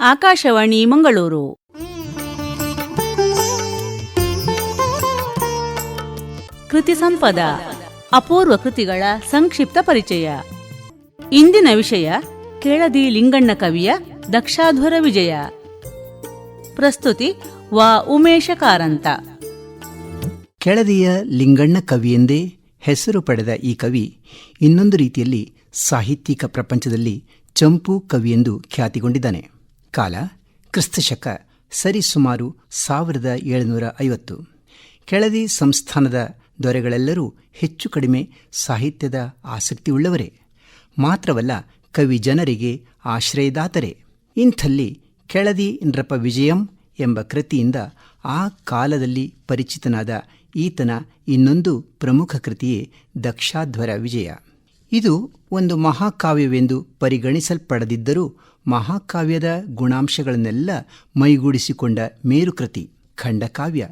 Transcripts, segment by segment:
ಆಕಾಶವಾಣಿ ಮಂಗಳೂರು. ಕೃತಿ ಸಂಪದ, ಅಪೂರ್ವ ಕೃತಿಗಳ ಸಂಕ್ಷಿಪ್ತ ಪರಿಚಯ. ಇಂದಿನ ವಿಷಯ, ಕೇಳದಿ ಲಿಂಗಣ್ಣ ಕವಿಯ ದಕ್ಷಾಧ್ವರ ವಿಜಯ. ಪ್ರಸ್ತುತಿ, ವಾ ಉಮೇಶ ಕಾರಂತ. ಕೆಳದಿಯ ಲಿಂಗಣ್ಣ ಕವಿಯೆಂದೇ ಹೆಸರು ಪಡೆದ ಈ ಕವಿ ಇನ್ನೊಂದು ರೀತಿಯಲ್ಲಿ ಸಾಹಿತ್ಯಿಕ ಪ್ರಪಂಚದಲ್ಲಿ ಚಂಪು ಕವಿಯೆಂದು ಖ್ಯಾತಿಗೊಂಡಿದ್ದಾನೆ. ಕಾಲ ಕ್ರಿಸ್ತಶಕ ಸರಿಸುಮಾರು ಸಾವಿರದ ಏಳುನೂರ ಐವತ್ತು. ಕೆಳದಿ ಸಂಸ್ಥಾನದ ದೊರೆಗಳೆಲ್ಲರೂ ಹೆಚ್ಚು ಕಡಿಮೆ ಸಾಹಿತ್ಯದ ಆಸಕ್ತಿಯುಳ್ಳವರೇ. ಮಾತ್ರವಲ್ಲ, ಕವಿ ಜನರಿಗೆ ಆಶ್ರಯದಾತರೇ. ಇಂಥಲ್ಲಿ ಕೆಳದಿ ನೃಪ ವಿಜಯಂ ಎಂಬ ಕೃತಿಯಿಂದ ಆ ಕಾಲದಲ್ಲಿ ಪರಿಚಿತನಾದ ಈತನ ಇನ್ನೊಂದು ಪ್ರಮುಖ ಕೃತಿಯೇ ದಕ್ಷಾಧ್ವರ ವಿಜಯ. ಇದು ಒಂದು ಮಹಾಕಾವ್ಯವೆಂದು ಪರಿಗಣಿಸಲ್ಪಡದಿದ್ದರೂ ಮಹಾಕಾವ್ಯದ ಗುಣಾಂಶಗಳನ್ನೆಲ್ಲ ಮೈಗೂಡಿಸಿಕೊಂಡ ಮೇರುಕೃತಿ, ಖಂಡಕಾವ್ಯ.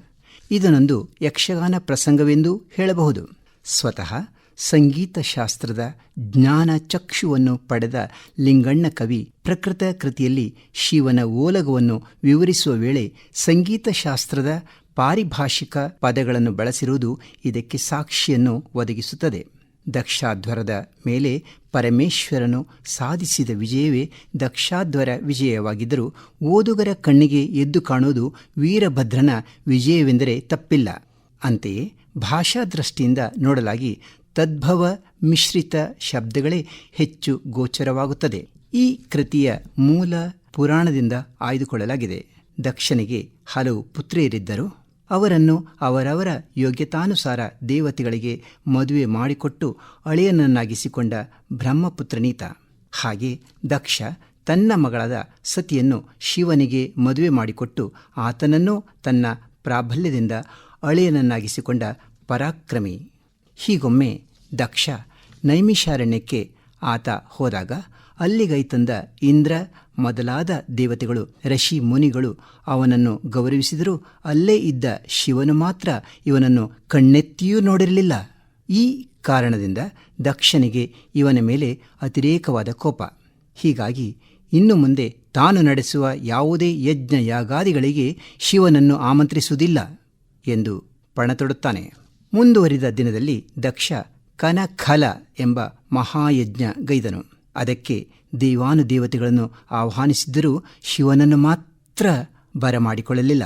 ಇದನ್ನೊಂದು ಯಕ್ಷಗಾನ ಪ್ರಸಂಗವೆಂದು ಹೇಳಬಹುದು. ಸ್ವತಃ ಸಂಗೀತ ಶಾಸ್ತ್ರದ ಜ್ಞಾನ ಚಕ್ಷುವನ್ನು ಪಡೆದ ಲಿಂಗಣ್ಣ ಕವಿ ಪ್ರಕೃತ ಕೃತಿಯಲ್ಲಿ ಶಿವನ ಓಲಗವನ್ನು ವಿವರಿಸುವ ವೇಳೆ ಸಂಗೀತ ಶಾಸ್ತ್ರದ ಪಾರಿಭಾಷಿಕ ಪದಗಳನ್ನು ಬಳಸಿರುವುದು ಇದಕ್ಕೆ ಸಾಕ್ಷಿಯನ್ನು ಒದಗಿಸುತ್ತದೆ. ದಕ್ಷಾಧ್ವರದ ಮೇಲೆ ಪರಮೇಶ್ವರನು ಸಾಧಿಸಿದ ವಿಜಯವೇ ದಕ್ಷಾಧ್ವರ ವಿಜಯವಾಗಿದ್ದರೂ ಓದುಗರ ಕಣ್ಣಿಗೆ ಎದ್ದು ಕಾಣುವುದು ವೀರಭದ್ರನ ವಿಜಯವೆಂದರೆ ತಪ್ಪಿಲ್ಲ. ಅಂತೆಯೇ ಭಾಷಾ ದೃಷ್ಟಿಯಿಂದ ನೋಡಲಾಗಿ ತದ್ಭವ ಮಿಶ್ರಿತ ಶಬ್ದಗಳೇ ಹೆಚ್ಚು ಗೋಚರವಾಗುತ್ತದೆ. ಈ ಕೃತಿಯ ಮೂಲ ಪುರಾಣದಿಂದ ಆಯ್ದುಕೊಳ್ಳಲಾಗಿದೆ. ದಕ್ಷನಿಗೆ ಹಲವು ಪುತ್ರಿಯರಿದ್ದರು. ಅವರನ್ನು ಅವರವರ ಯೋಗ್ಯತಾನುಸಾರ ದೇವತೆಗಳಿಗೆ ಮದುವೆ ಮಾಡಿಕೊಟ್ಟು ಅಳಿಯನನ್ನಾಗಿಸಿಕೊಂಡ ಬ್ರಹ್ಮಪುತ್ರನೀತ. ಹಾಗೆ ದಕ್ಷ ತನ್ನ ಮಗಳಾದ ಸತಿಯನ್ನು ಶಿವನಿಗೆ ಮದುವೆ ಮಾಡಿಕೊಟ್ಟು ಆತನನ್ನು ತನ್ನ ಪ್ರಾಬಲ್ಯದಿಂದ ಅಳಿಯನನ್ನಾಗಿಸಿಕೊಂಡ ಪರಾಕ್ರಮಿ. ಹೀಗೊಮ್ಮೆ ದಕ್ಷ ನೈಮಿಷಾರಣ್ಯಕ್ಕೆ ಆತ ಹೋದಾಗ ಅಲ್ಲಿಗೈತಂದ ಇಂದ್ರ ಮೊದಲಾದ ದೇವತೆಗಳು, ಋಷಿ ಮುನಿಗಳು ಅವನನ್ನು ಗೌರವಿಸಿದರೂ ಅಲ್ಲೇ ಇದ್ದ ಶಿವನು ಮಾತ್ರ ಇವನನ್ನು ಕಣ್ಣೆತ್ತಿಯೂ ನೋಡಿರಲಿಲ್ಲ. ಈ ಕಾರಣದಿಂದ ದಕ್ಷನಿಗೆ ಇವನ ಮೇಲೆ ಅತಿರೇಕವಾದ ಕೋಪ. ಹೀಗಾಗಿ ಇನ್ನು ಮುಂದೆ ತಾನು ನಡೆಸುವ ಯಾವುದೇ ಯಜ್ಞ ಯಾಗಾದಿಗಳಿಗೆ ಶಿವನನ್ನು ಆಮಂತ್ರಿಸುವುದಿಲ್ಲ ಎಂದು ಪಣತೊಡುತ್ತಾನೆ. ಮುಂದುವರಿದ ದಿನದಲ್ಲಿ ದಕ್ಷ ಕನಖಲ ಎಂಬ ಮಹಾಯಜ್ಞ ಗೈದನು. ಅದಕ್ಕೆ ದೇವಾನುದೇವತೆಗಳನ್ನು ಆಹ್ವಾನಿಸಿದ್ದರೂ ಶಿವನನ್ನು ಮಾತ್ರ ಬರಮಾಡಿಕೊಳ್ಳಲಿಲ್ಲ.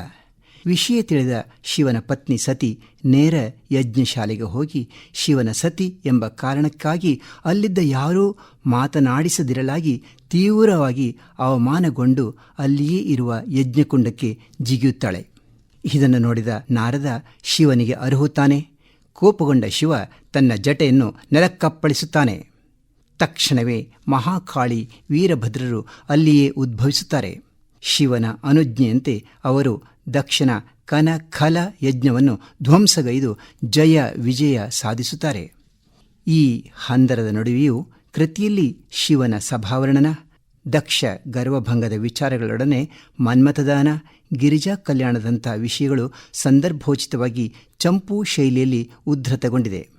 ವಿಷಯ ತಿಳಿದ ಶಿವನ ಪತ್ನಿ ಸತಿ ನೇರ ಯಜ್ಞಶಾಲೆಗೆ ಹೋಗಿ ಶಿವನ ಸತಿ ಎಂಬ ಕಾರಣಕ್ಕಾಗಿ ಅಲ್ಲಿದ್ದ ಯಾರೂ ಮಾತನಾಡಿಸದಿರಲಾಗಿ ತೀವ್ರವಾಗಿ ಅವಮಾನಗೊಂಡು ಅಲ್ಲಿಯೇ ಇರುವ ಯಜ್ಞಕುಂಡಕ್ಕೆ ಜಿಗಿಯುತ್ತಾಳೆ. ಇದನ್ನು ನೋಡಿದ ನಾರದ ಶಿವನಿಗೆ ಅರ್ಹುತ್ತಾನೆ. ಕೋಪಗೊಂಡ ಶಿವ ತನ್ನ ಜಟೆಯನ್ನು ನೆಲಕ್ಕಪ್ಪಳಿಸುತ್ತಾನೆ. ತಕ್ಷಣವೇ ಮಹಾಕಾಳಿ ವೀರಭದ್ರರು ಅಲ್ಲಿಯೇ ಉದ್ಭವಿಸುತ್ತಾರೆ. ಶಿವನ ಅನುಜ್ಞೆಯಂತೆ ಅವರು ದಕ್ಷಿಣ ಕನಖಲ ಯಜ್ಞವನ್ನು ಧ್ವಂಸಗೈದು ಜಯ ವಿಜಯ ಸಾಧಿಸುತ್ತಾರೆ. ಈ ಹಂದರದ ನಡುವೆಯೂ ಕೃತಿಯಲ್ಲಿ ಶಿವನ ಸಭಾವರ್ಣನ, ದಕ್ಷ ಗರ್ವಭಂಗದ ವಿಚಾರಗಳೊಡನೆ ಮನ್ಮಥದಾನ, ಗಿರಿಜಾ ಕಲ್ಯಾಣದಂಥ ವಿಷಯಗಳು ಸಂದರ್ಭೋಚಿತವಾಗಿ ಚಂಪು ಶೈಲಿಯಲ್ಲಿ ಉದ್ಧತಗೊಂಡಿದೆ.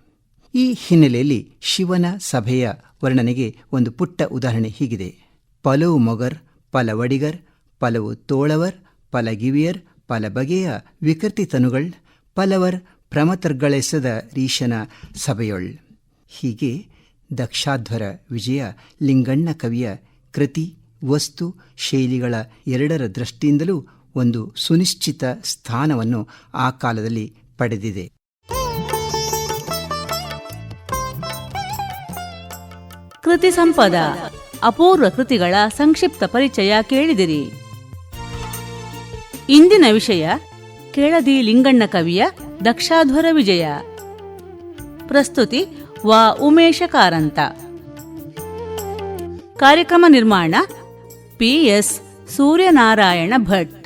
ಈ ಹಿನ್ನೆಲೆಯಲ್ಲಿ ಶಿವನ ಸಭೆಯ ವರ್ಣನೆಗೆ ಒಂದು ಪುಟ್ಟ ಉದಾಹರಣೆ ಹೀಗಿದೆ. ಪಲವು ಮೊಗರ್ ಪಲವಡಿಗರ್ ಪಲವು ತೋಳವರ್ ಪಲಗಿವಿಯರ್ ಪಲ ಬಗೆಯ ವಿಕೃತಿತನುಗಳ್, ಪಲವರ್ ಪ್ರಮತರ್ಗಳೆಸದ ರೀಶನ ಸಭೆಯೊಳ್. ಹೀಗೆ ದಕ್ಷಾಧ್ವರ ವಿಜಯ ಲಿಂಗಣ್ಣ ಕವಿಯ ಕೃತಿ, ವಸ್ತು, ಶೈಲಿಗಳ ಎರಡರ ದೃಷ್ಟಿಯಿಂದಲೂ ಒಂದು ಸುನಿಶ್ಚಿತ ಸ್ಥಾನವನ್ನು ಆ ಕಾಲದಲ್ಲಿ ಪಡೆದಿದೆ. ಕೃತಿ ಸಂಪದ. ಅಪೂರ್ವ ಕೃತಿಗಳ ಸಂಕ್ಷಿಪ್ತ ಪರಿಚಯ ಕೇಳಿದಿರಿ. ಇಂದಿನ ವಿಷಯ, ಕೇಳದಿ ಲಿಂಗಣ್ಣ ಕವಿಯ ದಕ್ಷಾಧ್ವರ ವಿಜಯ. ಪ್ರಸ್ತುತಿ, ವಾ. ಉಮೇಶ ಕಾರಂತ. ಕಾರ್ಯಕ್ರಮ ನಿರ್ಮಾಣ ಪಿಎಸ್ ಸೂರ್ಯನಾರಾಯಣ ಭಟ್.